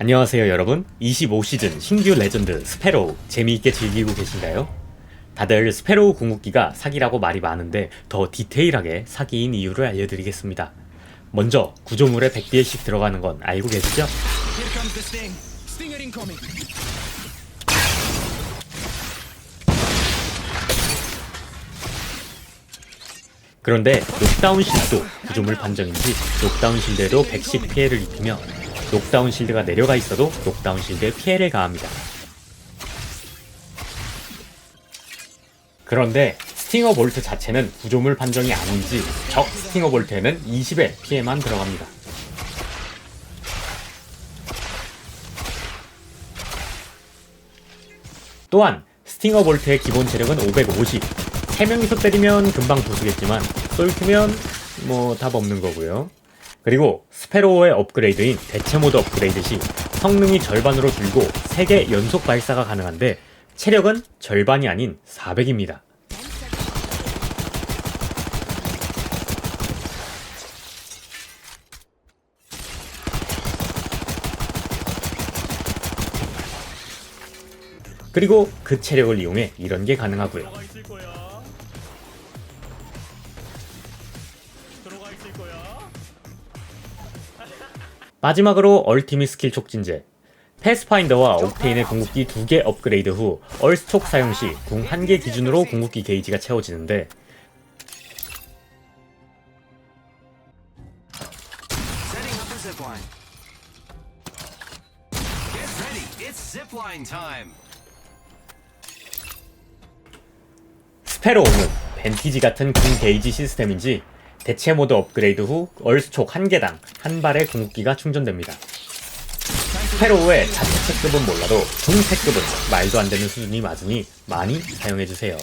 안녕하세요 여러분 25시즌 신규 레전드 스페로우 재미있게 즐기고 계신가요? 다들 스페로우 궁극기가 사기라고 말이 많은데 더 디테일하게 사기인 이유를 알려드리겠습니다 먼저 구조물에 100BL씩 들어가는 건 알고 계시죠? 그런데 녹다운 실도 구조물 판정인지 녹다운 실드에도 110 피해를 입히며 녹다운 실드가 내려가 있어도 녹다운 실드에 피해를 가합니다. 그런데 스팅어 볼트 자체는 구조물 판정이 아닌지 적 스팅어 볼트에는 20의 피해만 들어갑니다. 또한 스팅어 볼트의 기본 체력은 550. 3명이서 때리면 금방 부수겠지만 쏠트면 뭐 답 없는 거고요. 그리고 스페로우의 업그레이드인 대체 모드 업그레이드 시 성능이 절반으로 줄고 3개 연속 발사가 가능한데 체력은 절반이 아닌 400입니다. 그리고 그 체력을 이용해 이런 게 가능하고요. 들어가 있을 거야. 마지막으로 얼티밋 스킬 촉진제. 패스파인더와 옥테인의 궁극기 2개 업그레이드 후 얼스톡 사용 시궁 1개 기준으로 궁극기 게이지가 채워지는데. 스페로우는 벤티지 같은 궁 게이지 시스템인지 대체 모드 업그레이드 후 얼스톡 1개당 한 발의 궁극기가 충전됩니다. 스페로우의 자체체급은 몰라도 중체급은 말도 안 되는 수준이 맞으니 많이 사용해주세요.